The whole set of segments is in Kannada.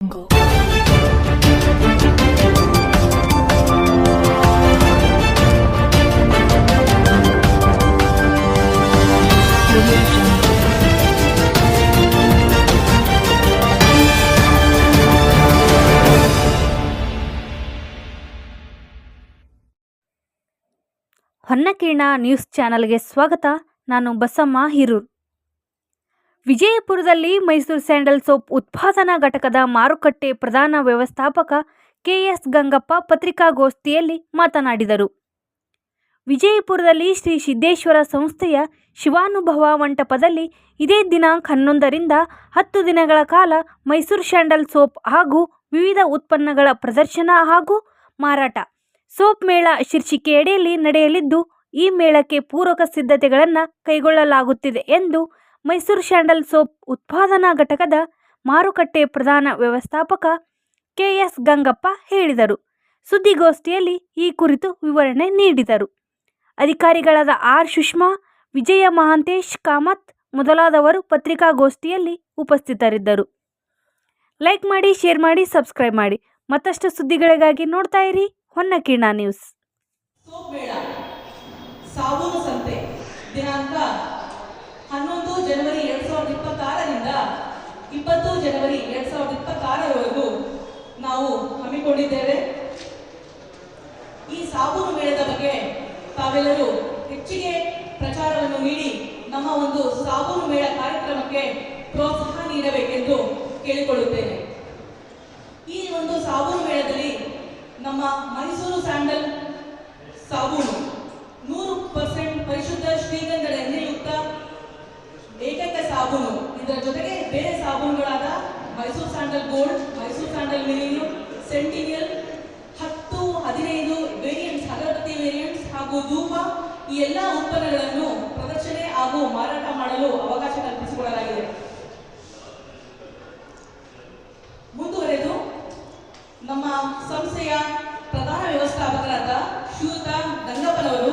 jungle. ಹೊನ್ನಕೀರ್ಣ ನ್ಯೂಸ್ ಚಾನೆಲ್ಗೆ ಸ್ವಾಗತ ನಾನು ಬಸಮ್ಮ ಹಿರೂರ್ ವಿಜಯಪುರದಲ್ಲಿ ಮೈಸೂರು ಸ್ಯಾಂಡಲ್ ಸೋಪ್ ಉತ್ಪಾದನಾ ಘಟಕದ ಮಾರುಕಟ್ಟೆ ಪ್ರಧಾನ ವ್ಯವಸ್ಥಾಪಕ ಕೆಎಸ್ ಗಂಗಪ್ಪ ಪತ್ರಿಕಾಗೋಷ್ಠಿಯಲ್ಲಿ ಮಾತನಾಡಿದರು. ವಿಜಯಪುರದಲ್ಲಿ ಶ್ರೀ ಸಿದ್ದೇಶ್ವರ ಸಂಸ್ಥೆಯ ಶಿವಾನುಭವ ಮಂಟಪದಲ್ಲಿ ಇದೇ ದಿನಾಂಕ ಹನ್ನೊಂದರಿಂದ ಹತ್ತು ದಿನಗಳ ಕಾಲ ಮೈಸೂರು ಸ್ಯಾಂಡಲ್ ಸೋಪ್ ಹಾಗೂ ವಿವಿಧ ಉತ್ಪನ್ನಗಳ ಪ್ರದರ್ಶನ ಹಾಗೂ ಮಾರಾಟ. ಸೋಪ್ ಮೇಳ ಶೀರ್ಷಿಕೆಯಡಿಯಲ್ಲಿ ನಡೆಯಲಿದ್ದು, ಈ ಮೇಳಕ್ಕೆ ಪೂರಕ ಸಿದ್ಧತೆಗಳನ್ನು ಕೈಗೊಳ್ಳಲಾಗುತ್ತಿದೆ ಎಂದು ಮೈಸೂರು ಸ್ಯಾಂಡಲ್ ಸೋಪ್ ಉತ್ಪಾದನಾ ಘಟಕದ ಮಾರುಕಟ್ಟೆ ಪ್ರಧಾನ ವ್ಯವಸ್ಥಾಪಕ ಕೆಎಸ್ ಗಂಗಪ್ಪ ಹೇಳಿದರು. ಸುದ್ದಿಗೋಷ್ಠಿಯಲ್ಲಿ ಈ ಕುರಿತು ವಿವರಣೆ ನೀಡಿದರು. ಅಧಿಕಾರಿಗಳಾದ ಆರ್ ಸುಷ್ಮಾ, ವಿಜಯ ಮಹಾಂತೇಶ್ ಕಾಮತ್ ಮೊದಲಾದವರು ಪತ್ರಿಕಾಗೋಷ್ಠಿಯಲ್ಲಿ ಉಪಸ್ಥಿತರಿದ್ದರು. ಲೈಕ್ ಮಾಡಿ, ಶೇರ್ ಮಾಡಿ, ಸಬ್ಸ್ಕ್ರೈಬ್ ಮಾಡಿ. ಮತ್ತಷ್ಟು ಸುದ್ದಿಗಳಿಗಾಗಿ ನೋಡ್ತಾ ಇರಿ ಹೊನ್ನಕೀರ್ಣ ನ್ಯೂಸ್ ಸೋಪ್ ಮೇಳ ಸಾಬೂನು ಸಂತೆ ದಿನಾಂಕ ಹನ್ನೊಂದು ಜನವರಿ ಎರಡ್ ಸಾವಿರದ ಇಪ್ಪತ್ತಾರರಿಂದ ಇಪ್ಪತ್ತು ಜನವರಿ ಎರಡ್ ಸಾವಿರದ ಇಪ್ಪತ್ತಾರರವರೆಗೂ ನಾವು ಹಮ್ಮಿಕೊಂಡಿದ್ದೇವೆ. ಈ ಸಾಬೂನು ಮೇಳದ ಬಗ್ಗೆ ತಾವೆಲ್ಲರೂ ಹೆಚ್ಚಿಗೆ ಪ್ರಚಾರವನ್ನು ನೀಡಿ ನಮ್ಮ ಒಂದು ಸಾಬೂನು ಮೇಳ ಕಾರ್ಯಕ್ರಮಕ್ಕೆ ಪ್ರೋತ್ಸಾಹ ನೀಡಬೇಕೆಂದು ಕೇಳಿಕೊಳ್ಳುತ್ತೇನೆ. ಈ ಒಂದು ಸಾಬೂನು ಮೇಳದಲ್ಲಿ ನಮ್ಮ ಮೈಸೂರು ಸ್ಯಾಂಡಲ್ ಸಾಬೂನು ನೂರು ಪರ್ಸೆಂಟ್ ಪರಿಶುದ್ಧ ಶ್ರೀಗಂಧದ ಸಾಬೂನು. ಇದರ ಜೊತೆಗೆ ಬೇರೆ ಸಾಬೂನುಗಳಾದ Mysore sandal gold, Mysore sandal ಮಿಲಿನು centennial, ಹತ್ತು, ಹದಿನೈದು ವೇರಿಯಂಟ್ಸ್ ಅಗರಬತ್ತಿ ವೇರಿಯಂಟ್ಸ್ ಹಾಗೂ ಧೂಪ, ಈ ಎಲ್ಲ ಉತ್ಪನ್ನಗಳನ್ನು ಪ್ರದರ್ಶನೆ ಹಾಗೂ ಮಾರಾಟ ಮಾಡಲು ಅವಕಾಶ ಕಲ್ಪಿಸಿಕೊಡಲಾಗಿದೆ. ಮುಂದುವರೆದು ನಮ್ಮ ಸಂಸ್ಥೆಯ ಪ್ರಧಾನ ವ್ಯವಸ್ಥಾಪಕರಾದ ಶ್ರೀಯುತ ಗಂಗಪ್ಪನವರು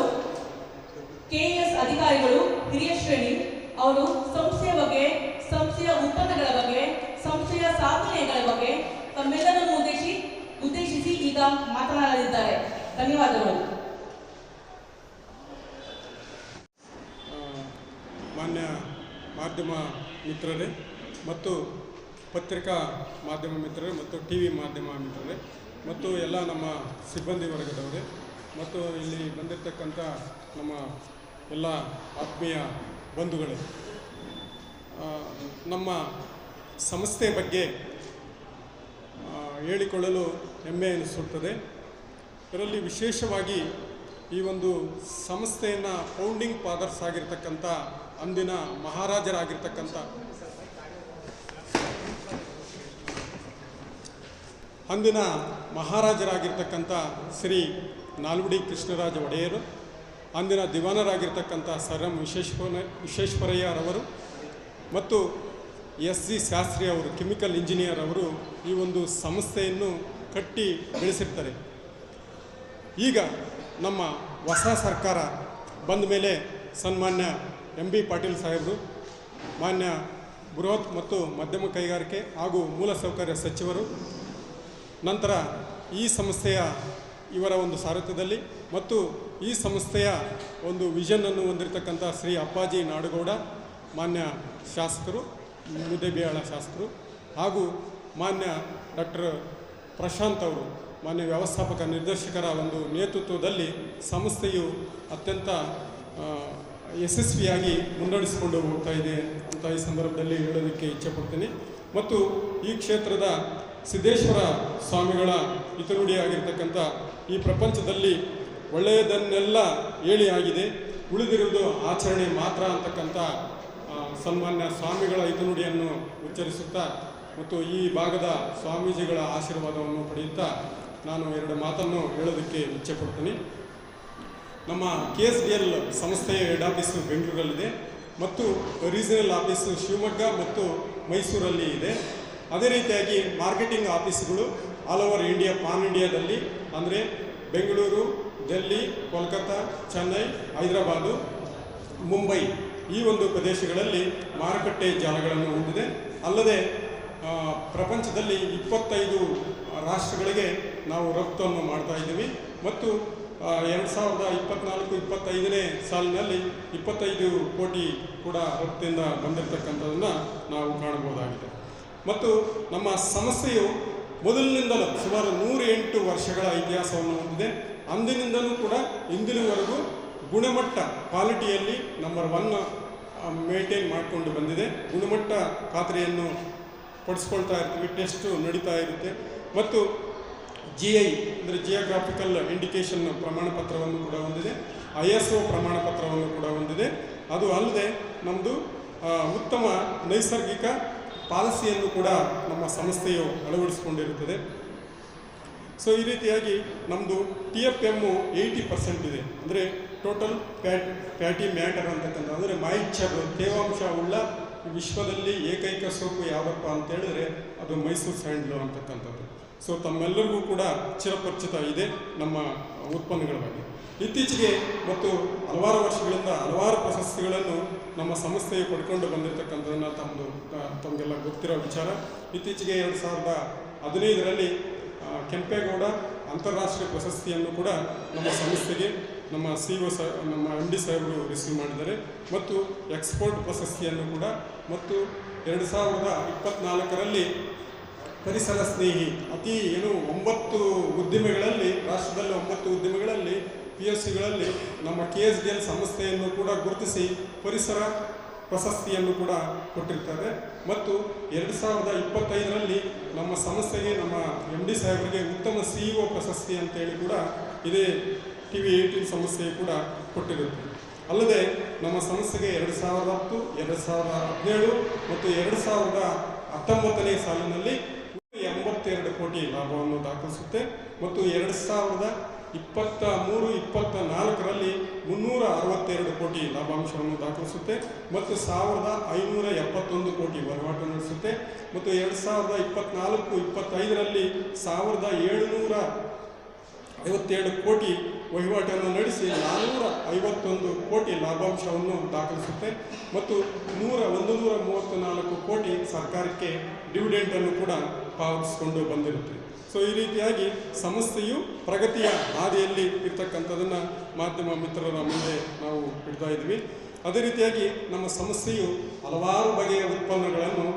ಕೆಎಸ್ ಅಧಿಕಾರಿಗಳು, ಹಿರಿಯ ಶ್ರೇಣಿ, ಅವರು ಮಾತನಾಡಲಿದ್ದಾರೆ. ಧನ್ಯವಾದಗಳು. ಮಾನ್ಯ ಮಾಧ್ಯಮ ಮಿತ್ರರೇ ಮತ್ತು ಪತ್ರಿಕಾ ಮಾಧ್ಯಮ ಮಿತ್ರರೇ ಮತ್ತು ಟಿ ವಿ ಮಾಧ್ಯಮ ಮಿತ್ರರೇ ಮತ್ತು ಎಲ್ಲ ನಮ್ಮ ಸಿಬ್ಬಂದಿ ವರ್ಗದವರೇ ಮತ್ತು ಇಲ್ಲಿ ಬಂದಿರತಕ್ಕಂಥ ನಮ್ಮ ಎಲ್ಲ ಆತ್ಮೀಯ ಬಂಧುಗಳೇ. ನಮ್ಮ ಸಂಸ್ಥೆ ಬಗ್ಗೆ ಹೇಳಿಕೊಳ್ಳಲು ಹೆಮ್ಮೆ ಎನಿಸುತ್ತದೆ ಇದರಲ್ಲಿ ವಿಶೇಷವಾಗಿ ಈ ಒಂದು ಸಂಸ್ಥೆಯನ್ನು ಫೌಂಡಿಂಗ್ ಫಾದರ್ಸ್ ಆಗಿರ್ತಕ್ಕಂಥ ಅಂದಿನ ಮಹಾರಾಜರಾಗಿರ್ತಕ್ಕಂಥ ಅಂದಿನ ಮಹಾರಾಜರಾಗಿರ್ತಕ್ಕಂಥ ಶ್ರೀ ನಾಲ್ವಡಿ ಕೃಷ್ಣರಾಜ ಒಡೆಯರು, ಅಂದಿನ ದಿವಾನರಾಗಿರ್ತಕ್ಕಂಥ ಸರ್ ಎಂ ವಿಶ್ವೇಶ್ವರ ವಿಶ್ವೇಶ್ವರಯ್ಯರವರು ಮತ್ತು ಎಸ್ ಜಿ ಶಾಸ್ತ್ರಿ ಅವರು, ಕೆಮಿಕಲ್ ಇಂಜಿನಿಯರ್ ಅವರು ಈ ಒಂದು ಸಂಸ್ಥೆಯನ್ನು ಕಟ್ಟಿ ಬೆಳೆಸಿರ್ತಾರೆ. ಈಗ ನಮ್ಮ ಹೊಸ ಸರ್ಕಾರ ಬಂದ ಮೇಲೆ ಸನ್ಮಾನ್ಯ ಎಂ ಬಿ ಪಾಟೀಲ್ ಸಾಹೇಬರು, ಮಾನ್ಯ ಬೃಹತ್ ಮತ್ತು ಮಧ್ಯಮ ಕೈಗಾರಿಕೆ ಹಾಗೂ ಮೂಲಸೌಕರ್ಯ ಸಚಿವರು, ನಂತರ ಈ ಸಂಸ್ಥೆಯ ಇವರ ಒಂದು ಸಾರಥ್ಯದಲ್ಲಿ ಮತ್ತು ಈ ಸಂಸ್ಥೆಯ ಒಂದು ವಿಷನನ್ನು ಹೊಂದಿರತಕ್ಕಂಥ ಶ್ರೀ ಅಪ್ಪಾಜಿ ನಾಡಗೌಡ, ಮಾನ್ಯ ಶಾಸಕರು ಮುದ್ದೇಬಿಹಾಳ ಶಾಸಕರು ಹಾಗೂ ಮಾನ್ಯ ಡಾಕ್ಟರ್ ಪ್ರಶಾಂತ್ ಅವರು ಮಾನ್ಯ ವ್ಯವಸ್ಥಾಪಕ ನಿರ್ದೇಶಕರ ಒಂದು ನೇತೃತ್ವದಲ್ಲಿ ಸಂಸ್ಥೆಯು ಅತ್ಯಂತ ಯಶಸ್ವಿಯಾಗಿ ಮುನ್ನಡೆಸಿಕೊಂಡು ಹೋಗ್ತಾ ಇದೆ ಅಂತ ಈ ಸಂದರ್ಭದಲ್ಲಿ ಹೇಳೋದಕ್ಕೆ ಇಚ್ಛೆಪಡ್ತೀನಿ. ಮತ್ತು ಈ ಕ್ಷೇತ್ರದ ಸಿದ್ದೇಶ್ವರ ಸ್ವಾಮಿಗಳ ಹಿತನುಡಿಯಾಗಿರ್ತಕ್ಕಂಥ ಈ ಪ್ರಪಂಚದಲ್ಲಿ ಒಳ್ಳೆಯದನ್ನೆಲ್ಲ ಹೇಳಿ ಆಗಿದೆ. ಉಳಿದಿರುವುದು ಆಚರಣೆ ಮಾತ್ರ ಅಂತಕ್ಕಂಥ ಸನ್ಮಾನ್ಯ ಸ್ವಾಮಿಗಳ ಹಿತನುಡಿಯನ್ನು ಉಚ್ಚರಿಸುತ್ತಾ ಮತ್ತು ಈ ಭಾಗದ ಸ್ವಾಮೀಜಿಗಳ ಆಶೀರ್ವಾದವನ್ನು ಪಡೆಯುತ್ತಾ ನಾನು ಎರಡು ಮಾತನ್ನು ಹೇಳೋದಕ್ಕೆ ಇಚ್ಛೆ ಪಡ್ತೀನಿ ನಮ್ಮ ಕೆ ಎಸ್ ಡಿ ಎಲ್ ಸಂಸ್ಥೆಯ ಹೆಡ್ ಆಫೀಸು ಬೆಂಗಳೂರಲ್ಲಿದೆ ಮತ್ತು ರೀಜನಲ್ ಆಫೀಸು ಶಿವಮೊಗ್ಗ ಮತ್ತು ಮೈಸೂರಲ್ಲಿ ಇದೆ. ಅದೇ ರೀತಿಯಾಗಿ ಮಾರ್ಕೆಟಿಂಗ್ ಆಫೀಸ್ಗಳು ಆಲ್ ಓವರ್ ಇಂಡಿಯಾ ಪಾನ್ ಇಂಡಿಯಾದಲ್ಲಿ ಅಂದರೆ ಬೆಂಗಳೂರು ಡೆಲ್ಲಿ ಕೋಲ್ಕತ್ತಾ ಚೆನ್ನೈ ಹೈದರಾಬಾದು ಮುಂಬೈ ಈ ಒಂದು ಪ್ರದೇಶಗಳಲ್ಲಿ ಮಾರುಕಟ್ಟೆ ಜಾಲಗಳನ್ನು ಹೊಂದಿದೆ. ಅಲ್ಲದೆ ಪ್ರಪಂಚದಲ್ಲಿ ಇಪ್ಪತ್ತೈದು ರಾಷ್ಟ್ರಗಳಿಗೆ ನಾವು ರಫ್ತನ್ನು ಮಾಡ್ತಾ ಇದ್ದೀವಿ. ಮತ್ತು ಎರಡು ಸಾವಿರದ ಇಪ್ಪತ್ನಾಲ್ಕು, ಇಪ್ಪತ್ತೈದನೇ ಸಾಲಿನಲ್ಲಿ ಇಪ್ಪತ್ತೈದು ಕೋಟಿ ಕೂಡ ರಫ್ತಿಂದ ಬಂದಿರತಕ್ಕಂಥದ್ದನ್ನು ನಾವು ಕಾಣಬಹುದಾಗಿದೆ. ಮತ್ತು, ನಮ್ಮ ಸಮಸ್ಯೆಯು ಮೊದಲಿನಿಂದಲೂ ಸುಮಾರು ನೂರ ಎಂಟು ವರ್ಷಗಳ ಇತಿಹಾಸವನ್ನು ಹೊಂದಿದೆ. ಅಂದಿನಿಂದಲೂ ಕೂಡ ಇಂದಿನವರೆಗೂ ಗುಣಮಟ್ಟ ಕ್ವಾಲಿಟಿಯಲ್ಲಿ ನಂಬರ್ ಒನ್ ಮೇಂಟೈನ್ ಮಾಡಿಕೊಂಡು ಬಂದಿದೆ. ಗುಣಮಟ್ಟ ಖಾತ್ರಿಯನ್ನು ಪಡಿಸ್ಕೊಳ್ತಾ ಇರ್ತೀವಿ ಟೆಸ್ಟು ನಡೀತಾ ಇರುತ್ತೆ. ಮತ್ತು ಜಿ ಐ ಅಂದರೆ ಜಿಯೋಗ್ರಾಫಿಕಲ್ ಇಂಡಿಕೇಶನ್ ಪ್ರಮಾಣ ಪತ್ರವನ್ನು ಕೂಡ ಹೊಂದಿದೆ ಐ ಎಸ್ ಒ ಪ್ರಮಾಣ ಪತ್ರವನ್ನು ಕೂಡ ಹೊಂದಿದೆ. ಅದು ಅಲ್ಲದೆ ನಮ್ಮದು ಉತ್ತಮ ನೈಸರ್ಗಿಕ ಪಾಲಿಸಿಯನ್ನು ಕೂಡ ನಮ್ಮ ಸಂಸ್ಥೆಯು ಅಳವಡಿಸಿಕೊಂಡಿರುತ್ತದೆ. ಸೊ ಈ ರೀತಿಯಾಗಿ ನಮ್ಮದು T F M eighty percent ಇದೆ. ಅಂದರೆ ಟೋಟಲ್ ಪ್ಯಾಟ್ ಪ್ಯಾಟಿ ಮ್ಯಾಟರ್ ಅಂತಕ್ಕಂಥ ಅಂದರೆ ಮಾಯಿಚ್ಛ ತೇವಾಂಶ ಉಳ್ಳ ವಿಶ್ವದಲ್ಲಿ ಏಕೈಕ ಸೋಪು ಯಾವುದಪ್ಪ ಅಂತ ಹೇಳಿದ್ರೆ ಅದು ಮೈಸೂರು ಸ್ಯಾಂಡ್ಲು ಅಂತಕ್ಕಂಥದ್ದು. ಸೊ ತಮ್ಮೆಲ್ಲರಿಗೂ ಕೂಡ ಚಿರಪರಿಚಿತ ಇದೆ ನಮ್ಮ ಉತ್ಪನ್ನಗಳ ಬಗ್ಗೆ ಇತ್ತೀಚೆಗೆ ಮತ್ತು ಹಲವಾರು ವರ್ಷಗಳಿಂದ ಹಲವಾರು ಪ್ರಶಸ್ತಿಗಳನ್ನು ನಮ್ಮ ಸಂಸ್ಥೆಯು ಪಡ್ಕೊಂಡು ಬಂದಿರತಕ್ಕಂಥದ್ದನ್ನು ತಮ್ಮದು ತಮಗೆಲ್ಲ ಗೊತ್ತಿರೋ ವಿಚಾರ. ಇತ್ತೀಚೆಗೆ ಎರಡು ಸಾವಿರದ ಹದಿನೈದರಲ್ಲಿ ಕೆಂಪೇಗೌಡ ಅಂತಾರಾಷ್ಟ್ರೀಯ ಪ್ರಶಸ್ತಿಯನ್ನು ಕೂಡ ನಮ್ಮ ಸಂಸ್ಥೆಗೆ ನಮ್ಮ ಸಿ ಒ ಸ, ನಮ್ಮ ಎಂ ಡಿ ಸಾಹೇಬರು ರಿಸೀವ್ ಮಾಡಿದ್ದಾರೆ. ಮತ್ತು ಎಕ್ಸ್ಪೋರ್ಟ್ ಪ್ರಶಸ್ತಿಯನ್ನು ಕೂಡ ಮತ್ತು ಎರಡು ಸಾವಿರದ ಇಪ್ಪತ್ನಾಲ್ಕರಲ್ಲಿ ಪರಿಸರ ಸ್ನೇಹಿ, ಅತಿ ಏನು ಒಂಬತ್ತು ಉದ್ದಿಮೆಗಳಲ್ಲಿ, ರಾಷ್ಟ್ರದಲ್ಲಿ ಒಂಬತ್ತು ಉದ್ದಿಮೆಗಳಲ್ಲಿ ಪಿ ಎಸ್ ಸಿಗಳಲ್ಲಿ ನಮ್ಮ ಕೆ ಎಸ್ ಡಿ ಎಲ್ ಸಂಸ್ಥೆಯನ್ನು ಕೂಡ ಗುರುತಿಸಿ ಪರಿಸರ ಪ್ರಶಸ್ತಿಯನ್ನು ಕೂಡ ಕೊಟ್ಟಿರ್ತಾರೆ. ಮತ್ತು ಎರಡು ಸಾವಿರದ ಇಪ್ಪತ್ತೈದರಲ್ಲಿ ನಮ್ಮ ಸಂಸ್ಥೆಗೆ ನಮ್ಮ ಎಂ ಡಿ ಸಾಹೇಬರಿಗೆ ಉತ್ತಮ ಸಿ ಇ ಒ ಪ್ರಶಸ್ತಿ ಅಂತೇಳಿ ಕೂಡ ಇದೇ. ಟಿ ವಿ ಸಮಸ್ಯೆ ಕೂಡ ಕೊಟ್ಟಿರುತ್ತೆ. ಅಲ್ಲದೆ ನಮ್ಮ ಸಂಸ್ಥೆಗೆ ಎರಡು ಸಾವಿರದ ಹತ್ತು, ಎರಡು ಸಾವಿರದ ಹದಿನೇಳು ಮತ್ತು ಎರಡು ಸಾವಿರದ ಹತ್ತೊಂಬತ್ತನೇ ಸಾಲಿನಲ್ಲಿ ಎಂಬತ್ತೆರಡು ಕೋಟಿ ಲಾಭವನ್ನು ದಾಖಲಿಸುತ್ತೆ ಮತ್ತು ಎರಡು ಸಾವಿರದ ಇಪ್ಪತ್ತ ಮೂರು, ಇಪ್ಪತ್ತ ನಾಲ್ಕರಲ್ಲಿ ಮುನ್ನೂರ ಅರವತ್ತೆರಡು ಕೋಟಿ ಲಾಭಾಂಶವನ್ನು ದಾಖಲಿಸುತ್ತೆ ಮತ್ತು ಸಾವಿರದ ಐನೂರ ಎಪ್ಪತ್ತೊಂದು ಕೋಟಿ ವಹಿವಾಟು ನಡೆಸುತ್ತೆ ಮತ್ತು ಎರಡು ಸಾವಿರದ ಇಪ್ಪತ್ನಾಲ್ಕು, ಇಪ್ಪತ್ತೈದರಲ್ಲಿ ಸಾವಿರದ ಏಳುನೂರ ಐವತ್ತೇಳು ಕೋಟಿ ವಹಿವಾಟನ್ನು ನಡೆಸಿ ನಾನ್ನೂರ ಐವತ್ತೊಂದು ಕೋಟಿ ಲಾಭಾಂಶವನ್ನು ದಾಖಲಿಸುತ್ತೆ ಮತ್ತು ನೂರ ಒಂದು ನೂರ ಮೂವತ್ತು ನಾಲ್ಕು ಕೋಟಿ ಸರ್ಕಾರಕ್ಕೆ ಡಿವಿಡೆಂಟನ್ನು ಕೂಡ ಪಾವತಿಸಿಕೊಂಡು ಬಂದಿರುತ್ತೆ. ಸೊ ಈ ರೀತಿಯಾಗಿ ಸಂಸ್ಥೆಯು ಪ್ರಗತಿಯ ಹಾದಿಯಲ್ಲಿ ಇರ್ತಕ್ಕಂಥದನ್ನು ಮಾಧ್ಯಮ ಮಿತ್ರರ ಮುಂದೆ ನಾವು ಇಡ್ತಾ ಇದ್ವಿ. ಅದೇ ರೀತಿಯಾಗಿ ನಮ್ಮ ಸಂಸ್ಥೆಯು ಹಲವಾರು ಬಗೆಯ ಉತ್ಪನ್ನಗಳನ್ನು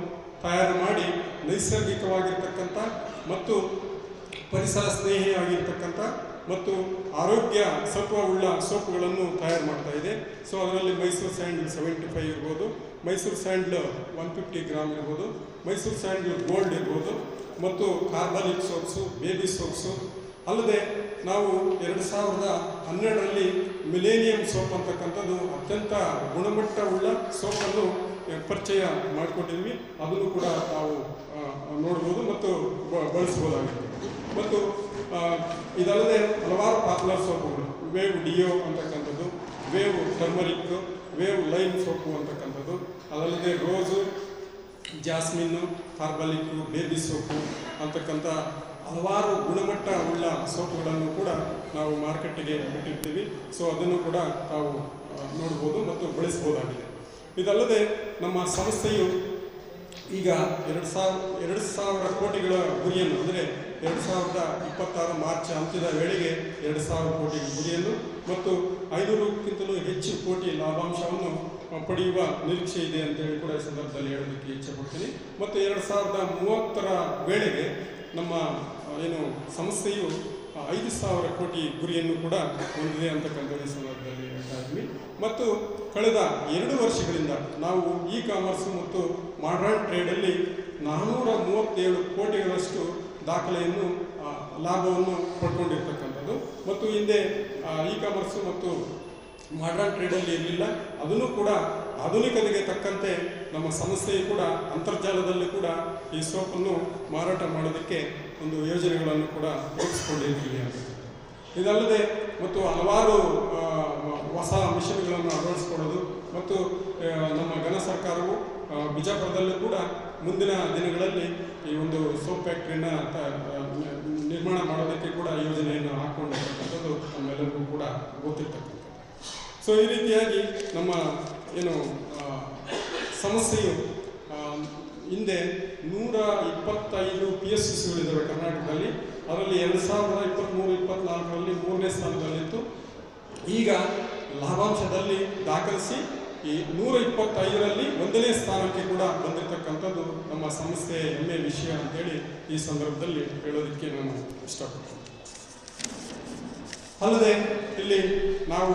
ತಯಾರು ಮಾಡಿ ನೈಸರ್ಗಿಕವಾಗಿರ್ತಕ್ಕಂಥ ಮತ್ತು ಪರಿಸರ ಸ್ನೇಹಿಯಾಗಿರ್ತಕ್ಕಂಥ ಮತ್ತು ಆರೋಗ್ಯ ಸತ್ವವುಳ್ಳ ಸೋಪುಗಳನ್ನು ತಯಾರು ಮಾಡ್ತಾ ಇದೆ. ಸೊ ಅದರಲ್ಲಿ ಮೈಸೂರು ಸ್ಯಾಂಡ್ ಸೆವೆಂಟಿ ಫೈವ್ ಇರ್ಬೋದು, Mysore sandal one fifty gram ಇರ್ಬೋದು, ಮೈಸೂರು ಸ್ಯಾಂಡಲ್ ಗೋಲ್ಡ್ ಇರ್ಬೋದು, ಮತ್ತು ಕಾರ್ಬಾಲಿಕ್ ಸೋಪ್ಸು, ಬೇಬಿ ಸೋಪ್ಸು. ಅಲ್ಲದೆ ನಾವು ಎರಡು ಸಾವಿರದ ಹನ್ನೆರಡರಲ್ಲಿ ಮಿಲೇನಿಯಂ ಸೋಪ್ ಅಂತಕ್ಕಂಥದ್ದು ಅತ್ಯಂತ ಗುಣಮಟ್ಟವುಳ್ಳ ಸೋಪನ್ನು ಪರಿಚಯ ಮಾಡಿಕೊಟ್ಟಿದ್ವಿ ಅದನ್ನು ಕೂಡ ನಾವು ನೋಡ್ಬೋದು ಮತ್ತು ಬಳಸ್ಬೋದಾಗಿದೆ. ಮತ್ತು ಇದಲ್ಲದೆ ಹಲವಾರು ಪಾಪ್ಯುಲರ್ ಸೋಪುಗಳು ವೇವ್ ಡಿಯೋ ಅಂತಕ್ಕಂಥದ್ದು, wave turmeric, wave line soap ಅಂತಕ್ಕಂಥದ್ದು. ಅದಲ್ಲದೆ rose jasmine carbolic baby soap ಅಂತಕ್ಕಂಥ ಹಲವಾರು ಗುಣಮಟ್ಟ ಉಳ್ಳ ಸೋಪುಗಳನ್ನು ಕೂಡ ನಾವು ಮಾರ್ಕೆಟ್ಗೆ ಬಿಟ್ಟಿರ್ತೀವಿ. ಸೊ ಅದನ್ನು ಕೂಡ ತಾವು ನೋಡ್ಬೋದು ಮತ್ತು ಬಳಸ್ಬೋದಾಗಿದೆ. ಇದಲ್ಲದೆ ನಮ್ಮ ಸಂಸ್ಥೆಯು ಈಗ ಎರಡು ಸಾವಿರ ಎರಡು ಸಾವಿರ ಕೋಟಿಗಳ ಗುರಿಯನ್ನು, ಅಂದರೆ ಎರಡು ಸಾವಿರದ ಇಪ್ಪತ್ತಾರು ಮಾರ್ಚ್ ಅಂತ್ಯದ ವೇಳೆಗೆ ಎರಡು ಸಾವಿರ ಕೋಟಿ ಗುರಿಯನ್ನು ಮತ್ತು ಐನೂರಕ್ಕಿಂತಲೂ ಹೆಚ್ಚು ಕೋಟಿ ಲಾಭಾಂಶವನ್ನು ಪಡೆಯುವ ನಿರೀಕ್ಷೆ ಇದೆ ಅಂತೇಳಿ ಕೂಡ ಈ ಸಂದರ್ಭದಲ್ಲಿ ಹೇಳೋದಕ್ಕೆ ಇಚ್ಛೆ ಪಡ್ತೀನಿ. ಮತ್ತು ಎರಡು ಸಾವಿರದ ಮೂವತ್ತರ ವೇಳೆಗೆ ನಮ್ಮ ಏನು ಸಂಸ್ಥೆಯು ಐದು ಸಾವಿರ ಕೋಟಿ ಗುರಿಯನ್ನು ಕೂಡ ಹೊಂದಿದೆ ಅಂತಕ್ಕಂಥ ಈ ಸಂದರ್ಭದಲ್ಲಿ ಹೇಳ್ತಾ ಇದ್ವಿ ಮತ್ತು ಕಳೆದ ಎರಡು ವರ್ಷಗಳಿಂದ ನಾವು ಇ ಕಾಮರ್ಸ್ ಮತ್ತು ಮಾಡರ್ನ್ ಟ್ರೇಡಲ್ಲಿ ನಾನ್ನೂರ ಮೂವತ್ತೇಳು ಕೋಟಿಗಳಷ್ಟು ದಾಖಲೆಯನ್ನು ಲಾಭವನ್ನು ಪಡ್ಕೊಂಡಿರ್ತಕ್ಕಂಥದ್ದು. ಮತ್ತು ಹಿಂದೆ ಇ ಕಾಮರ್ಸ್ ಮತ್ತು ಮಾಡ್ರನ್ ಟ್ರೇಡಲ್ಲಿ ಇರಲಿಲ್ಲ. ಅದನ್ನು ಕೂಡ ಆಧುನಿಕತೆಗೆ ತಕ್ಕಂತೆ ನಮ್ಮ ಸಂಸ್ಥೆಯು ಕೂಡ, ಅಂತರ್ಜಾಲದಲ್ಲಿ ಕೂಡ ಈ ಸೋಪನ್ನು ಮಾರಾಟ ಮಾಡೋದಕ್ಕೆ ಒಂದು ಯೋಜನೆಗಳನ್ನು ಕೂಡ ರೂಪಿಸ್ಕೊಂಡಿದ್ದೀವಿ. ಇದಲ್ಲದೆ, ಮತ್ತು ಹಲವಾರು ಹೊಸ ಮಿಷಿನ್ಗಳನ್ನು ಅಳವಡಿಸ್ಕೊಳ್ಳೋದು ಮತ್ತು ಆ, ನಮ್ಮ ಘನ ಸರ್ಕಾರವು ಆ, ಬಿಜಾಪುರದಲ್ಲೂ ಕೂಡ ಮುಂದಿನ ದಿನಗಳಲ್ಲಿ ಈ ಒಂದು ಸೋಪ್ ಫ್ಯಾಕ್ಟ್ರಿನ ನಿರ್ಮಾಣ ಮಾಡೋದಕ್ಕೆ ಕೂಡ ಯೋಜನೆಯನ್ನು ಹಾಕೊಂಡಿರ್ತಕ್ಕಂಥದ್ದು ನಮ್ಮೆಲ್ಲರಿಗೂ ಕೂಡ ಗೊತ್ತಿರ್ತಕ್ಕಂಥದ್ದು. ಸೊ ಈ ರೀತಿಯಾಗಿ ನಮ್ಮ ಏನು ಸಮಸ್ಯೆಯು ಹಿಂದೆ ನೂರ ಇಪ್ಪತ್ತೈದು ಪಿ ಎಸ್ ಸಿಗಳಿದ್ದಾವೆ ಕರ್ನಾಟಕದಲ್ಲಿ. ಅದರಲ್ಲಿ ಎರಡು ಸಾವಿರದ ಇಪ್ಪತ್ತ್ಮೂರು ಇಪ್ಪತ್ತ್ನಾಲ್ಕರಲ್ಲಿ ಮೂರನೇ ಸ್ಥಾನದಲ್ಲಿತ್ತು. ಈಗ ಲಾಭಾಂಶದಲ್ಲಿ ದಾಖಲಿಸಿ ಈ ನೂರ ಇಪ್ಪತ್ತೈದರಲ್ಲಿ ಒಂದನೇ ಸ್ಥಾನಕ್ಕೆ ಕೂಡ ಬಂದಿರತಕ್ಕಂಥದ್ದು ನಮ್ಮ ಸಂಸ್ಥೆಯ ಹೆಮ್ಮೆ ವಿಷಯ ಅಂತೇಳಿ ಈ ಸಂದರ್ಭದಲ್ಲಿ ಹೇಳೋದಕ್ಕೆ ನಾನು ಇಷ್ಟಪಡ್ತೀನಿ. ಅಲ್ಲದೆ ಇಲ್ಲಿ ನಾವು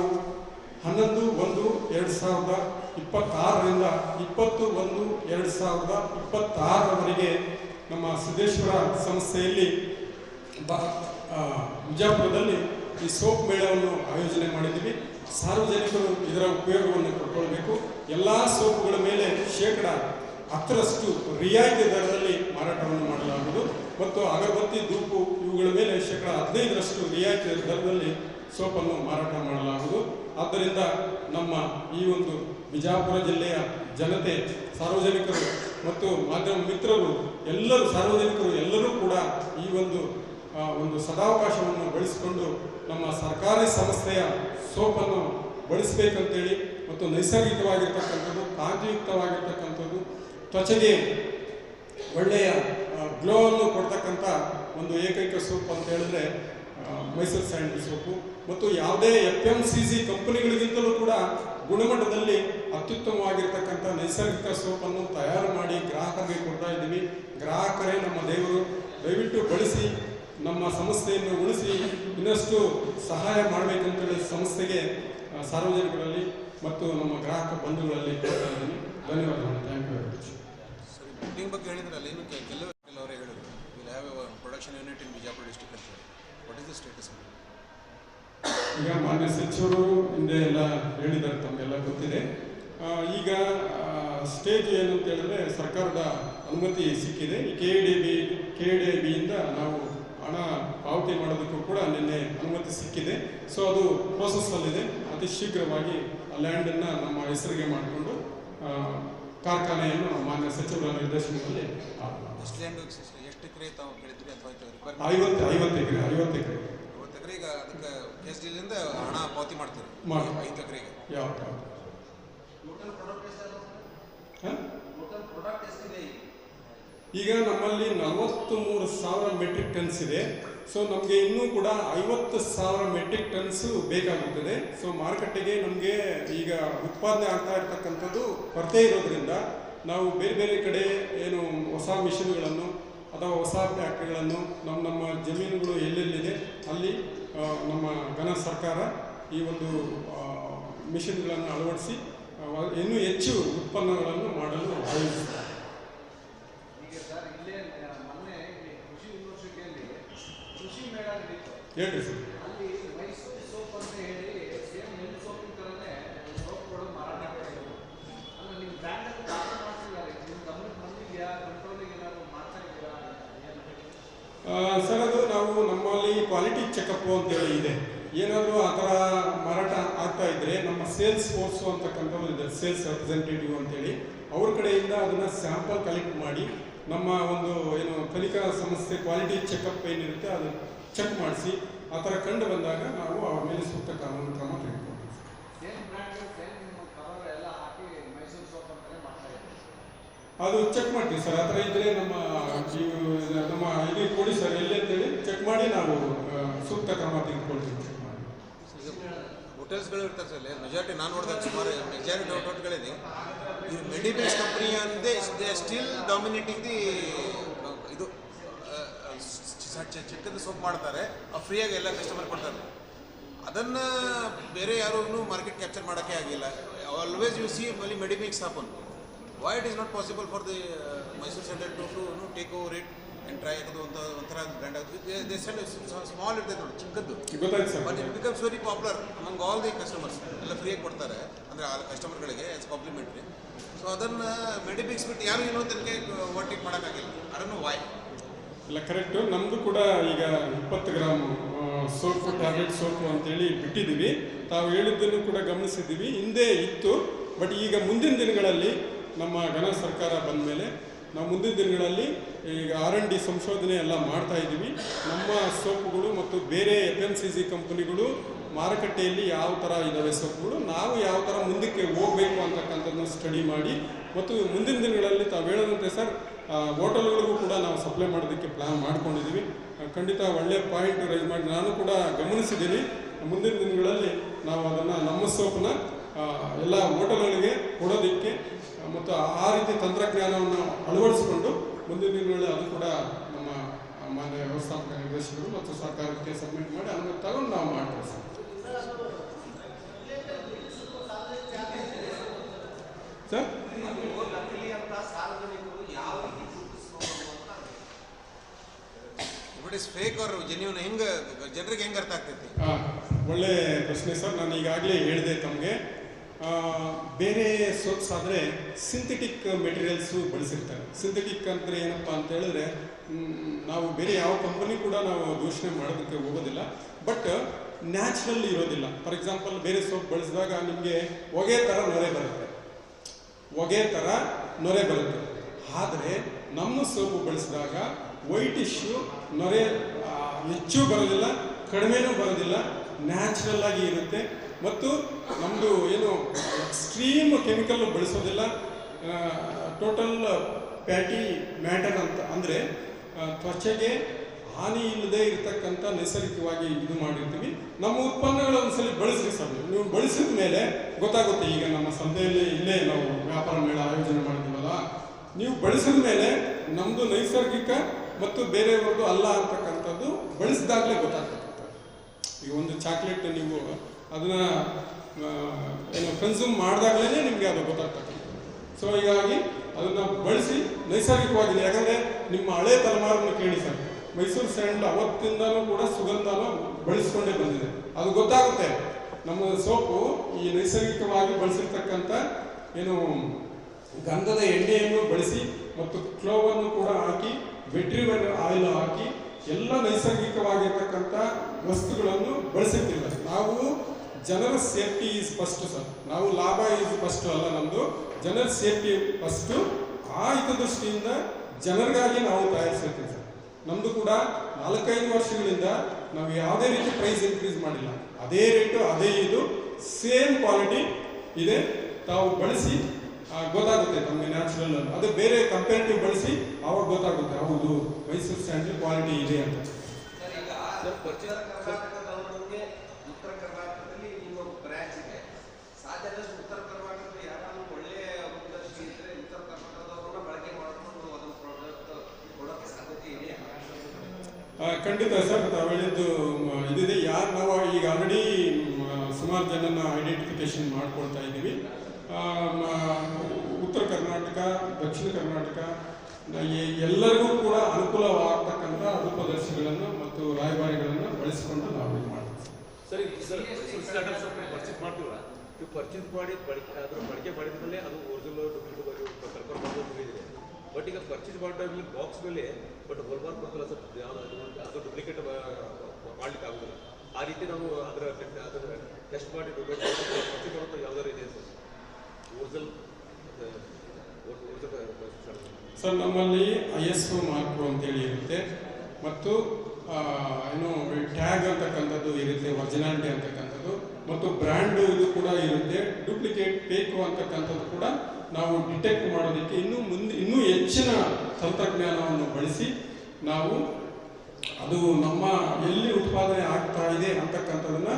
ಹನ್ನೊಂದು ಒಂದು ಎರಡು ಸಾವಿರದ ಇಪ್ಪತ್ತಾರರಿಂದ ಇಪ್ಪತ್ತು ಒಂದು ಎರಡು ಸಾವಿರದ ಇಪ್ಪತ್ತಾರರವರೆಗೆ ನಮ್ಮ ಸಿದ್ದೇಶ್ವರ ಸಂಸ್ಥೆಯಲ್ಲಿ ಬ ಆ, ವಿಜಯಪುರದಲ್ಲಿ ಈ ಸೋಪ್ ಮೇಳವನ್ನು ಆಯೋಜನೆ ಮಾಡಿದ್ದೀವಿ. ಸಾರ್ವಜನಿಕರು ಇದರ ಉಪಯೋಗವನ್ನು ಪಡ್ಕೊಳ್ಬೇಕು. ಎಲ್ಲ ಸೋಪುಗಳ ಮೇಲೆ ಶೇಕಡ ಹತ್ತರಷ್ಟು ರಿಯಾಯಿತಿ ದರದಲ್ಲಿ ಮಾರಾಟವನ್ನು ಮಾಡಲಾಗುವುದು. ಮತ್ತು ಅಗರಬತ್ತಿ ಧೂಪು ಇವುಗಳ ಮೇಲೆ ಶೇಕಡ ಹದಿನೈದರಷ್ಟು ರಿಯಾಯಿತಿ ದರದಲ್ಲಿ ಸೋಪನ್ನು ಮಾರಾಟ ಮಾಡಲಾಗುವುದು. ಆದ್ದರಿಂದ ನಮ್ಮ ಈ ಒಂದು ಬಿಜಾಪುರ ಜಿಲ್ಲೆಯ ಜನತೆ, ಸಾರ್ವಜನಿಕರು ಮತ್ತು ಮಾಧ್ಯಮ ಮಿತ್ರರು, ಎಲ್ಲರೂ ಸಾರ್ವಜನಿಕರು ಎಲ್ಲರೂ ಕೂಡ ಈ ಒಂದು ಒಂದು ಸದಾವಕಾಶವನ್ನು ಬಳಸಿಕೊಂಡು ನಮ್ಮ ಸರ್ಕಾರಿ ಸಂಸ್ಥೆಯ ಸೋಪನ್ನು ಬಳಸಬೇಕಂತೇಳಿ ಮತ್ತು ನೈಸರ್ಗಿಕವಾಗಿರ್ತಕ್ಕಂಥದ್ದು ಕಾಂತಿಯುಕ್ತವಾಗಿರ್ತಕ್ಕಂಥದ್ದು ತ್ವಚೆಗೆ ಒಳ್ಳೆಯ ಗ್ಲೋವನ್ನು ಕೊಡ್ತಕ್ಕಂಥ ಒಂದು ಏಕೈಕ ಸೋಪ್ ಅಂತ ಹೇಳಿದ್ರೆ ಮೈಸೂರು ಸ್ಯಾಂಡಲ್ ಸೋಪು. ಮತ್ತು ಯಾವುದೇ ಎಫ್ ಎಂ ಸಿ ಸಿ ಕಂಪನಿಗಳಿಗಿಂತಲೂ ಕೂಡ ಗುಣಮಟ್ಟದಲ್ಲಿ ಅತ್ಯುತ್ತಮವಾಗಿರ್ತಕ್ಕಂಥ ನೈಸರ್ಗಿಕ ಸೋಪನ್ನು ತಯಾರು ಮಾಡಿ ಗ್ರಾಹಕರಿಗೆ ಕೊಡ್ತಾ ಇದ್ದೀವಿ. ಗ್ರಾಹಕರೇ ನಮ್ಮ ದೇವರು, ದಯವಿಟ್ಟು ಬಳಸಿ ನಮ್ಮ ಸಂಸ್ಥೆಯನ್ನು ಉಳಿಸಿ ಇನ್ನಷ್ಟು ಸಹಾಯ ಮಾಡಬೇಕಂತೇಳಿ ಸಂಸ್ಥೆಗೆ ಸಾರ್ವಜನಿಕರಲ್ಲಿ ಮತ್ತು ನಮ್ಮ ಗ್ರಾಹಕ ಬಂಧುಗಳಲ್ಲಿ ಕೇಳ್ತಾ ಇದ್ದೀನಿ. ಧನ್ಯವಾದಗಳು. ಥ್ಯಾಂಕ್ ಯು ವೆರಿ ಮಚ್ ಸರಿ ಬಿಲ್ಡಿಂಗ್ ಬಗ್ಗೆ ಹೇಳಿದ್ರಲ್ಲ ಅಲ್ಲಿ ಕೆಲ- ಕೆಲವು ಅವರೇ ಹೇಳಿದ್ರು. Will have production unit in Bijapur district ಅಂತ ಹೇಳಿ. ವಾಟ್ ಇಸ್ ದ ಸ್ಟೇಟಸ್ ಈಗ ಮಾನ್ಯ ಸಚಿವರು ಹಿಂದೆ ಎಲ್ಲ ಹೇಳಿದ್ದಾರೆ ತಮಗೆಲ್ಲ ಗೊತ್ತಿದೆ. ಈಗ ಸ್ಟೇಜ್ ಏನು ಅಂತ ಹೇಳಿದ್ರೆ ಸರ್ಕಾರದ ಅನುಮತಿ ಸಿಕ್ಕಿದೆ. ಈ K D B K D ಬಿಯಿಂದ ನಾವು ಹಣ ಪಾವತಿ ಮಾಡೋದಕ್ಕೂ ಕೂಡ ನಿನ್ನೆ ಅನುಮತಿ ಸಿಕ್ಕಿದೆ. ಸೊ ಅದು ಪ್ರೋಸೆಸ್ನಲ್ಲಿದೆ ಅತಿ ಶೀಘ್ರವಾಗಿ ಆ ಲ್ಯಾಂಡನ್ನು ನಮ್ಮ ಹೆಸರಿಗೆ ಮಾಡಿಕೊಂಡು ಕಾರ್ಖಾನೆಯನ್ನು ಮಾನ್ಯ ಸಚಿವರ ನಿರ್ದೇಶನದಲ್ಲಿ ಆ, ಎಷ್ಟು ಲ್ಯಾಂಡ್ ಎಷ್ಟು ಎಕರೆ ತಾವು ಕೇಳಿದ್ರಿ ಅಥವಾ ರಿಕ್ವೈರ್ಮೆಂಟ್ ಐವತ್ತು ಐವತ್ತು ಎಕರೆ ಐವತ್ತು ಎಕರೆ. ಐವತ್ತು ಎಕರೆ ಈಗ ಅದಕ್ಕೆ ಎಸ್ ಡಿಲಿಂದ ಹಣ ಪಾವತಿ ಮಾಡ್ತೀರಿ? ಮಾಡ್ತೀವಿ. ಐದು ಎಕರೆಗೆ? ಯಾವ ಹಾಂ? ಈಗ ನಮ್ಮಲ್ಲಿ ನಲವತ್ತು ಮೂರು ಸಾವಿರ ಮೆಟ್ರಿಕ್ ಟನ್ಸ್ ಇದೆ. ಸೊ ನಮಗೆ ಇನ್ನೂ ಕೂಡ ಐವತ್ತು ಸಾವಿರ ಮೆಟ್ರಿಕ್ ಟನ್ಸು ಬೇಕಾಗುತ್ತದೆ. ಸೊ ಮಾರುಕಟ್ಟೆಗೆ ನಮಗೆ ಈಗ ಉತ್ಪಾದನೆ ಆಗ್ತಾ ಇರತಕ್ಕಂಥದ್ದು ಕೊರತೆ ಇರೋದ್ರಿಂದ ನಾವು ಬೇರೆ ಬೇರೆ ಕಡೆ ಏನು ಹೊಸ ಮಿಷಿನ್ಗಳನ್ನು ಅಥವಾ ಹೊಸ ಫ್ಯಾಕ್ಟ್ರಿಗಳನ್ನು ನಮ್ಮ ನಮ್ಮ ಜಮೀನುಗಳು ಎಲ್ಲೆಲ್ಲಿದೆ, ಅಲ್ಲಿ ನಮ್ಮ ಘನ ಸರ್ಕಾರ ಈ ಒಂದು ಮಿಷನ್ಗಳನ್ನು ಅಳವಡಿಸಿ ಇನ್ನೂ ಹೆಚ್ಚು ಉತ್ಪನ್ನಗಳನ್ನು ಮಾಡಲು ಆಯೋಜಿಸಿದೆ ಈಗ ಸರ್ ಇಲ್ಲೇ ಆ, ಮೊನ್ನೆ ಇಲ್ಲಿ ಕೃಷಿ ಯೂನಿವರ್ಸಿಟಿಯಲ್ಲಿ ಕೃಷಿ ಮೇಳ ನಡೀತು ಹೇಳ್ರಿ ಸರ್ ಅಲ್ಲಿ ಮೈಸೂರು ಸೋಪ್ ಅಂತ ಹೇಳಿ ಸೇಮ್ ಹೆಣ್ಣು ಸೋಪಿನ ಥರನೇ ಸೋಪ್ಗಳು ಮಾರಾಟ ಆಗ್ತಾ ಇದ್ರು ಅಲ್ಲ ನೀವು ಬ್ರ್ಯಾಂಡ್ ಅಂತ ದಾಖಲೆ ಮಾಡ್ತಿದ್ದಾರೆ ನಿಮ್ಮ ಗಮನಕ್ಕೆ ಬಂದಿದೆಯಾ ಕಂಟ್ರೋಲಿಗೆ ಏನಾದ್ರು ಮಾಡ್ತಾ ಇದ್ದೀರಾ ಏನು ಸರ್ ಸರ್ ಅದು ನಾವು ನಮ್ಮಲ್ಲಿ ಕ್ವಾಲಿಟಿ ಚೆಕಪ್ ಅಂತೇಳಿ ಇದೆ. ಏನಾದರೂ ಆ ಥರ ಮಾರಾಟ ಆಗ್ತಾ ಇದ್ರೆ ನಮ್ಮ ಸೇಲ್ಸ್ ಫೋರ್ಸು ಅಂತಕ್ಕಂಥವ್ರು ಇದೆ ಸೇಲ್ಸ್ ರೆಪ್ರೆಸೆಂಟೇಟಿವ್ ಅಂತೇಳಿ ಅವ್ರ ಕಡೆಯಿಂದ ಅದನ್ನು ಸ್ಯಾಂಪಲ್ ಕಲೆಕ್ಟ್ ಮಾಡಿ ನಮ್ಮ ಒಂದು ಏನು ಕಲಿಕಾ ಸಂಸ್ಥೆ ಕ್ವಾಲಿಟಿ ಚೆಕಪ್ ಏನಿರುತ್ತೆ ಅದು ಚೆಕ್ ಮಾಡಿಸಿ ಆ ಥರ ಕಂಡು ಬಂದಾಗ ನಾವು ಅವ್ರ ಮೇಲೆ ಸೂಕ್ತ ಕಾನೂನು ಕ್ರಮ ತೆಗೆದುಕೊಳ್ತೀವಿ. ಅದು ಚೆಕ್ ಮಾಡ್ತೀವಿ ಸರ್ ಆ ಥರ ಇದ್ದರೆ ನಮ್ಮ ನಮ್ಮ ಇದು ಕೊಡಿ ಸರ್ ಎಲ್ಲಿ ಅಂತೇಳಿ ಚೆಕ್ ಮಾಡಿ ನಾವು ಸೂಕ್ತ ಕ್ರಮ ತೆಗೆದುಕೊಳ್ತೀವಿ ಚೆಕ್ ಮಾಡಿ. ಹೋಟೆಲ್ಸ್ಗಳು ಇರ್ತಾರೆ ಸರ್ ಮೆಜಾರಿಟಿ ನಾನು ನೋಡಿದಾಗ ಸುಮಾರು ಮೆಜಾರಿಟಿ ಹೋಟೆಲ್ಗಳಿದೆ ಈ ಮೆಡಿಬೇಸ್ ಕಂಪ್ನಿ ಅಂದೇ ದೇ ಸ್ಟಿಲ್ ಡಾಮಿನೇಟಿಂಗ್ ದಿ ಇದು ಚಿಕ್ಕದ ಸೋಪ್ ಮಾಡ್ತಾರೆ ಫ್ರೀಯಾಗಿ ಎಲ್ಲ ಕಸ್ಟಮರ್ ಕೊಡ್ತಾರೆ. ಅದನ್ನು ಬೇರೆ ಯಾರೂ ಮಾರ್ಕೆಟ್ ಕ್ಯಾಪ್ಚರ್ ಮಾಡೋಕ್ಕೆ ಆಗಿಲ್ಲ. ಆಲ್ವೇಸ್ ಯು ಸಿ ಮಲ್ಲಿ Medimix happen why it is not possible for the Mysore centre to to take over it ಅದು ಅಂತ ಒಂಥರ ಬ್ರ್ಯಾಂಡ್ ಆಗುತ್ತೆ ದೇ ಸ್ಮಾಲ್ ಇರ್ತದೆ ನೋಡಿ ಚಿಕ್ಕದ್ದು. But it becomes very popular among all the customers ಎಲ್ಲ ಫ್ರೀಯಾಗಿ ಕೊಡ್ತಾರೆ. ಅಂದರೆ ಆ ಕಸ್ಟಮರ್ಗಳಿಗೆ ಆಸ್ ಕಾಂಪ್ಲಿಮೆಂಟ್ರಿ ಸೊ ಅದನ್ನು ಮೆಡಿಪಿಕ್ಸ್ ಬಿಟ್ಟು ಯಾರು ಏನೋ ತನಗೆ ವರ್ಟಿಂಗ್ ಮಾಡೋಕ್ಕಾಗಿಲ್ಲ. ಅದನ್ನು ವಾಯ್ ಇಲ್ಲ ಕರೆಕ್ಟು ನಮ್ಮದು ಕೂಡ ಈಗ ಇಪ್ಪತ್ತು ಗ್ರಾಮ್ ಸೋಪು ಟ್ಯಾಬ್ಲೆಟ್ ಸೋಪು ಅಂತೇಳಿ ಬಿಟ್ಟಿದ್ದೀವಿ. ತಾವು ಹೇಳಿದ್ದನ್ನು ಕೂಡ ಗಮನಿಸಿದ್ದೀವಿ. ಹಿಂದೆ ಇತ್ತು ಬಟ್ ಈಗ ಮುಂದಿನ ದಿನಗಳಲ್ಲಿ ನಮ್ಮ ಘನ ಸರ್ಕಾರ ಬಂದ ಮೇಲೆ ನಾವು ಮುಂದಿನ ದಿನಗಳಲ್ಲಿ ಈಗ ಆರ್ ಎನ್ ಡಿ ಸಂಶೋಧನೆ ಎಲ್ಲ ಮಾಡ್ತಾ ಇದ್ದೀವಿ. ನಮ್ಮ ಸೋಪುಗಳು ಮತ್ತು ಬೇರೆ ಎಫ್ ಎಂ ಸಿ ಸಿ ಕಂಪನಿಗಳು ಮಾರುಕಟ್ಟೆಯಲ್ಲಿ ಯಾವ ಥರ ಇದ್ದಾವೆ ಸೋಪುಗಳು, ನಾವು ಯಾವ ಥರ ಮುಂದಕ್ಕೆ ಹೋಗಬೇಕು ಅಂತಕ್ಕಂಥದ್ದನ್ನು ಸ್ಟಡಿ ಮಾಡಿ ಮತ್ತು ಮುಂದಿನ ದಿನಗಳಲ್ಲಿ ತಾವು ಹೇಳದಂತೆ ಸರ್ ಹೋಟೆಲ್ಗಳಿಗೂ ಕೂಡ ನಾವು ಸಪ್ಲೈ ಮಾಡೋದಕ್ಕೆ ಪ್ಲ್ಯಾನ್ ಮಾಡ್ಕೊಂಡಿದ್ದೀವಿ. ಖಂಡಿತ ಒಳ್ಳೆಯ ಪಾಯಿಂಟ್ ರೈಸ್ ಮಾಡಿ ನಾನು ಕೂಡ ಗಮನಿಸಿದ್ದೀನಿ. ಮುಂದಿನ ದಿನಗಳಲ್ಲಿ ನಾವು ಅದನ್ನು ನಮ್ಮ ಸೋಪನ್ನ ಎಲ್ಲ ಹೋಟೆಲ್ಗಳಿಗೆ ಕೊಡೋದಕ್ಕೆ ಮತ್ತು ಆ ರೀತಿ ತಂತ್ರಜ್ಞಾನವನ್ನು ಅಳವಡಿಸಿಕೊಂಡು ಮುಂದಿನ ದಿನಗಳಲ್ಲಿ ಅದು ಕೂಡ ನಮ್ಮ ಮಾನ್ಯ ವ್ಯವಸ್ಥಾಪಕ ನಿರ್ದೇಶಕರು ಮತ್ತು ಸರ್ಕಾರಕ್ಕೆ ಸಬ್ಮಿಟ್ ಮಾಡಿ ಅದನ್ನು ತಗೊಂಡು ನಾವು ಮಾಡ್ತೀವಿ sir. Sir? It is fake ಅವ್ರು ಜೆನ್ಯೂನ್ ಹೆಂಗೆ ಜನರಿಗೆ ಹೆಂಗೆ ಅರ್ಥ ಆಗ್ತೈತಿ? ಒಳ್ಳೆ ಪ್ರಶ್ನೆ ಸರ್. ನಾನು ಈಗಾಗಲೇ ಹೇಳಿದೆ ತಮಗೆ. ಬೇರೆ ಸೋಪ್ಸ್ ಆದರೆ ಸಿಂಥೆಟಿಕ್ ಮೆಟೀರಿಯಲ್ಸು ಬಳಸಿರ್ತಾರೆ. ಸಿಂಥೆಟಿಕ್ ಅಂದರೆ ಏನಪ್ಪ ಅಂತ ಹೇಳಿದ್ರೆ ನಾವು ಬೇರೆ ಯಾವ ಕಂಪನಿ ಕೂಡ ನಾವು ದೂಷಣೆ ಮಾಡೋದಕ್ಕೆ ಹೋಗೋದಿಲ್ಲ. ಬಟ್ ನ್ಯಾಚುರಲ್ ಇರೋದಿಲ್ಲ. ಫಾರ್ ಎಕ್ಸಾಂಪಲ್ ಬೇರೆ ಸೋಪ್ ಬಳಸಿದಾಗ ನಿಮಗೆ ಹೊಗೆ ಥರ ನೊರೆ ಬರುತ್ತೆ. ಹೊಗೆ ಥರ ನೊರೆ ಬರುತ್ತೆ. ಆದರೆ ನಮ್ಮ ಸೋಪು ಬಳಸಿದಾಗ ವೈಟ್ ಇಶ್ಯೂ ನೊರೆ ಹೆಚ್ಚು ಬರೋದಿಲ್ಲ, ಕಡಿಮೆನೂ ಬರೋದಿಲ್ಲ ನ್ಯಾಚುರಲ್ ಆಗಿ ಇರುತ್ತೆ. ಮತ್ತು ನಮ್ಮದು ಏನು ಎಕ್ಸ್ಟ್ರೀಮ್ ಕೆಮಿಕಲ್ ಬಳಸೋದಿಲ್ಲ ಟೋಟಲ್ ಪ್ಯಾಟಿ ಮ್ಯಾಟರ್ ಅಂತ. ಅಂದರೆ ತ್ವಚೆಗೆ ಹಾನಿ ಇಲ್ಲದೆ ಇರತಕ್ಕಂಥ ನೈಸರ್ಗಿಕವಾಗಿ ಇದು ಮಾಡಿರ್ತೀವಿ. ನಮ್ಮ ಉತ್ಪನ್ನಗಳು ಒಂದ್ಸಲಿ ಬಳಸಿ ಸರ್. ನೀವು. ಬಳಸಿದ ಮೇಲೆ ಗೊತ್ತಾಗುತ್ತೆ, ಈಗ ನಮ್ಮ ಸಂತೆಯಲ್ಲಿ ಇಲ್ಲೇ ನಾವು ವ್ಯಾಪಾರ ಮೇಳ ಆಯೋಜನೆ ಮಾಡಿದ್ದೀವಲ್ಲ ನೀವು ಬಳಸಿದ ಮೇಲೆ ನಮ್ಮದು ನೈಸರ್ಗಿಕ ಮತ್ತು ಬೇರೆಯವ್ರದ್ದು ಅಲ್ಲ ಅಂತಕ್ಕಂಥದ್ದು ಬಳಸಿದಾಗಲೇ ಗೊತ್ತಾಗ್ತದೆ. ಈಗ ಒಂದು ಚಾಕ್ಲೇಟ್ ನೀವು ಅದನ್ನ ಏನು ಕನ್ಸ್ಯೂಮ್ ಮಾಡಿದಾಗಲೇ ನಿಮಗೆ ಅದು ಗೊತ್ತಾಗ್ತದೆ. ಸೊ ಹೀಗಾಗಿ ಅದನ್ನ ಬಳಸಿ ನೈಸರ್ಗಿಕವಾಗಿ ಯಾಕಂದ್ರೆ ನಿಮ್ಮ ಹಳೆ ತಲೆಮಾರನ್ನು ಕೇಳಿ ಸರ್. ಮೈಸೂರು ಸ್ಯಾಂಡ್ ಅವತ್ತಿಂದಲೂ ಕೂಡ ಸುಗಂಧನ ಬಳಸ್ಕೊಂಡೇ ಬಂದಿದೆ. ಅದು ಗೊತ್ತಾಗುತ್ತೆ. ನಮ್ಮ ಸೋಪು ಈ ನೈಸರ್ಗಿಕವಾಗಿ ಬಳಸಿರ್ತಕ್ಕಂಥ ಏನು ಗಂಧದ ಎಣ್ಣೆಯನ್ನು ಬಳಸಿ ಮತ್ತು ಕ್ಲೋವನ್ನು ಕೂಡ ಹಾಕಿ, ವೆಟ್ರಿವನ್ ಆಯಿಲ್ ಹಾಕಿ, ಎಲ್ಲ ನೈಸರ್ಗಿಕವಾಗಿರ್ತಕ್ಕಂಥ ವಸ್ತುಗಳನ್ನು ಬಳಸುತ್ತಿಲ್ಲ ನಾವು ಜನರ ಸೇಫ್ಟಿ ಈಸ್ ಫಸ್ಟ್ ಸರ್ ನಾವು ಲಾಭ ಈಸ್ ಫಸ್ಟ್ ಅಲ್ಲ ನಮ್ಮದು ಜನರ ಸೇಫ್ಟಿ ಫಸ್ಟು ಆ ಹಿತದೃಷ್ಟಿಯಿಂದ ಜನರಿಗಾಗಿ ನಾವು ತಯಾರಿಸಿರ್ತೀವಿ ಸರ್ ನಮ್ಮದು ಕೂಡ ನಾಲ್ಕೈದು ವರ್ಷಗಳಿಂದ ನಾವು ಯಾವುದೇ ರೀತಿ ಪ್ರೈಸ್ ಇನ್ಕ್ರೀಸ್ ಮಾಡಿಲ್ಲ. ಅದೇ ರೇಟು ಅದೇ ಇದು ಸೇಮ್ ಕ್ವಾಲಿಟಿ ಇದೆ. ತಾವು ಬಳಸಿ ಗೊತ್ತಾಗುತ್ತೆ ನಮಗೆ ನ್ಯಾಚುರಲ್ ಅದು ಬೇರೆ ಕಂಪೇರಿಟಿವ್ ಬಳಸಿ ಅವಾಗ ಗೊತ್ತಾಗುತ್ತೆ. ಹೌದು ಮೈಸೂರು ಸ್ಯಾಂಡಲ್ ಕ್ವಾಲಿಟಿ ಇದೆ ಅಂತ ಸರ್ ಈಗ ಉತ್ತರ ಕರ್ನಾಟಕದವರಿಗೆ ಉತ್ತರ ಕರ್ನಾಟಕದಲ್ಲಿ ನಿಮ್ಮ ಬ್ರಾಂಚ್ ಇದೆ ಸಾಧ್ಯದಷ್ಟು ಉತ್ತರ ಕರ್ನಾಟಕದಲ್ಲಿ ಯಾರಾದ್ರೂ ಒಳ್ಳೆಯ ಮಾರ್ಗದರ್ಶಿ ಇದ್ರೆ ಉತ್ತರ ಕರ್ನಾಟಕದವ್ರನ್ನ ಬಳಕೆ ಮಾಡಿಕೊಂಡು ಅದನ್ನು ಪ್ರಾಡಕ್ಟ್ ಕೊಡೋಕ್ಕೆ ಸಾಧ್ಯತೆ ಇದೆಯಾ ಆ, ಖಂಡಿತ ಸರ್, ತಾವು ಇದಿದೆ. ಯಾರು ನಾವು ಈಗ ಆಲ್ರೆಡಿ ಸುಮಾರು ಜನನ ಐಡೆಂಟಿಫಿಕೇಶನ್ ಮಾಡ್ಕೊಳ್ತಾ ಇದ್ದೀವಿ. ಉತ್ತರ ಕರ್ನಾಟಕ, ದಕ್ಷಿಣ ಕರ್ನಾಟಕ ಎಲ್ಲರಿಗೂ ಕೂಡ ಅನುಕೂಲವಾಗತಕ್ಕಂಥ ರೂಪದರ್ಶಿಗಳನ್ನು ಮತ್ತು ರಾಯಭಾರಿಗಳನ್ನು ಬಳಸಿಕೊಂಡು ನಾವು ಇದು ಮಾಡ್ತೀವಿ. ಸರಿ ಪರ್ಚೇಸ್ ಮಾಡಿ ಬಳಕೆ ಅದರ ಬಳಕೆ ಮಾಡಿದ ಮೇಲೆ ಅದು ಒರಿಜಿನಲ್ ಡೂಪ್ಲಿಕೇಟ್ ಕರ್ಕೊಂಡು ಬಟ್ ಈಗ ಪರ್ಚೇಸ್ ಮಾಡಿದಾಗ ಬಾಕ್ಸ್ ಮೇಲೆ ಬಟ್ ಹೋಲ್ಮಾರ್ಕ್ ಬರ್ತಲ್ಲ ಸರ್ ಅದು- ಡುಪ್ಲಿಕೇಟ್ ಮಾಡ್ಲಿಕ್ಕೆ ಆಗೋದಿಲ್ಲ ಆ ರೀತಿ ನಾವು ಅದರ ಟೆಸ್ಟ್ ಮಾಡಿ ಪರ್ಚೇಸ್ ಮಾಡೋದು ಯಾವ್ದಾರು ಇದೆ ಸರ್. ಒರಿಜಿನಲ್ ಸರ್ ನಮ್ಮಲ್ಲಿ ಐ ಎಸ್ ಓ ಮಾರ್ಕು ಅಂತೇಳಿ ಇರುತ್ತೆ. ಮತ್ತು ಏನು ಟ್ಯಾಗ್ ಅಂತಕ್ಕಂಥದ್ದು ಇರುತ್ತೆ ಒರಿಜಿನಾಲಿಟಿ ಅಂತಕ್ಕಂಥದ್ದು. ಮತ್ತು ಬ್ರ್ಯಾಂಡ್ ಇದು ಕೂಡ ಇರುತ್ತೆ. ಡೂಪ್ಲಿಕೇಟ್ ಬೇಕು ಅಂತಕ್ಕಂಥದ್ದು ಕೂಡ ನಾವು ಡಿಟೆಕ್ಟ್ ಮಾಡೋದಕ್ಕೆ ಇನ್ನೂ ಮುಂದೆ ಹೆಚ್ಚಿನ ತಂತ್ರಜ್ಞಾನವನ್ನು ಬಳಸಿ ನಾವು ಅದು ನಮ್ಮ ಎಲ್ಲಿ ಉತ್ಪಾದನೆ ಆಗ್ತಾ ಇದೆ ಅಂತಕ್ಕಂಥದನ್ನ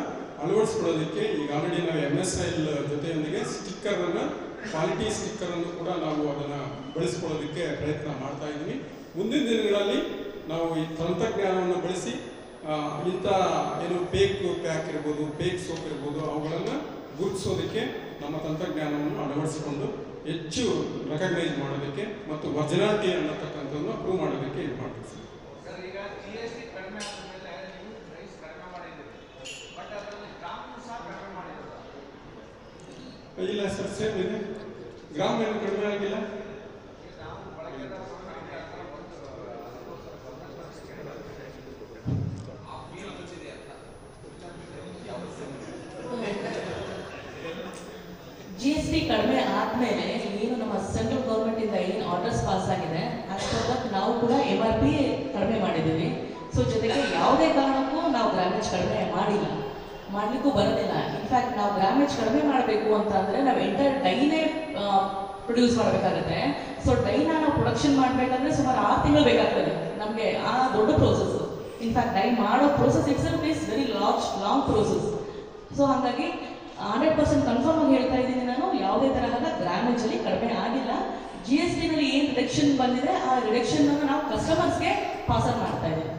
ಅಳವಡಿಸ್ಕೊಳ್ಳೋದಕ್ಕೆ ಈಗ ಆಲ್ರೆಡಿ ನಾವು ಎಂ ಎಸ್ ಐಲ್ ಜೊತೆಯೊಂದಿಗೆ ಸ್ಟಿಕ್ಕರನ್ನು ಕ್ವಾಲಿಟಿ ಸ್ಟಿಕ್ಕರನ್ನು ಕೂಡ ನಾವು ಅದನ್ನು ಬಳಸ್ಕೊಳ್ಳೋದಕ್ಕೆ ಪ್ರಯತ್ನ ಮಾಡ್ತಾ ಇದ್ದೀವಿ. ಮುಂದಿನ ದಿನಗಳಲ್ಲಿ ನಾವು ಈ ತಂತ್ರಜ್ಞಾನವನ್ನು ಬಳಸಿ ಇಂಥ ಏನು ಪೇಕ್ ಪ್ಯಾಕ್ ಇರ್ಬೋದು ಪೇಕ್ ಸೋಪ್ ಇರ್ಬೋದು, ಅವುಗಳನ್ನು ಗುರುತಿಸೋದಕ್ಕೆ ನಮ್ಮ ತಂತ್ರಜ್ಞಾನವನ್ನು ಅಳವಡಿಸಿಕೊಂಡು ಹೆಚ್ಚು ರೆಕಗ್ನೈಸ್ ಮಾಡೋದಕ್ಕೆ ಮತ್ತು ವಜ್ರಾತಿ ಅನ್ನತಕ್ಕಂಥದ್ದನ್ನು ಪ್ರೂವ್ ಮಾಡೋದಕ್ಕೆ ಇದು ಮಾಡ್ತೀವಿ ಸರ್. ಇಲ್ಲ ಸರ್ ಸೇಮ್ ಇದೆ. ಗ್ರಾಮ ಏನು ಕಡಿಮೆ ಆಗಿಲ್ಲ ನಾವು ಬಳಕೆದಾರರು ಕಡಿಮೆ ಆ ಥರ ಬಂತು ಆ ಫೀಲ್ ಬಂದಿದೆ ಅಂತ ಜಿ ಎಸ್ ಟಿ ಕಡಿಮೆ ಆದಮೇಲೆ ಏನು ನಮ್ಮ ಸೆಂಟ್ರಲ್ ಗೌರ್ಮೆಂಟಿಂದ ಏನು ಆರ್ಡರ್ಸ್ ಪಾಸ್ ಆಗಿದೆ ಅಷ್ಟೊಂದಕ್ಕೆ ನಾವು ಕೂಡ ಎಂ ಆರ್ ಪಿ ಕಡಿಮೆ ಮಾಡಿದ್ದೀವಿ ಸೊ ಜೊತೆಗೆ ಯಾವುದೇ ಕಾರಣಕ್ಕೂ ನಾವು ಗ್ರಾಮೇಜ್ ಕಡಿಮೆ ಮಾಡಿಲ್ಲ ಮಾಡಲಿಕ್ಕೂ ಬರೋದಿಲ್ಲ ಇನ್ಫ್ಯಾಕ್ಟ್ ನಾವು ಗ್ರಾಮೇಜ್ ಕಡಿಮೆ ಮಾಡಬೇಕು ಅಂತ ಅಂದರೆ ನಾವು ಎಂಟರ್ ಡೈನೇ ಪ್ರೊಡ್ಯೂಸ್ ಮಾಡಬೇಕಾಗುತ್ತೆ. ಸೊ ಡೈನ ನಾವು ಪ್ರೊಡಕ್ಷನ್ ಮಾಡಬೇಕಂದ್ರೆ ಸುಮಾರು ಆರು ತಿಂಗಳು ಬೇಕಾಗ್ತದೆ ನಮಗೆ ಆ ದೊಡ್ಡ ಪ್ರೋಸೆಸ್ ಇನ್ಫ್ಯಾಕ್ಟ್ ಡೈ ಮಾಡೋ process itself is very large long process so ಹಾಗಾಗಿ ಹಂಡ್ರೆಡ್ ಪರ್ಸೆಂಟ್ ಕನ್ಫರ್ಮ್ ಆಗಿ ಹೇಳ್ತಾ ಇದ್ದೀನಿ ನಾನು, ಯಾವುದೇ ತರಹದ ಗ್ರಾಮೇಜ್ ಅಲ್ಲಿ ಕಡಿಮೆ ಆಗಿಲ್ಲ. ಜಿ ಎಸ್ ಟಿನಲ್ಲಿ ಏನು ರಿಡಕ್ಷನ್ ಬಂದಿದೆ, ಆ ರಿಡಕ್ಷನ್ ನಾವು ಕಸ್ಟಮರ್ಸ್ಗೆ ಪಾಸ್ ಆನ್ ಮಾಡ್ತಾ ಇದ್ದೀವಿ.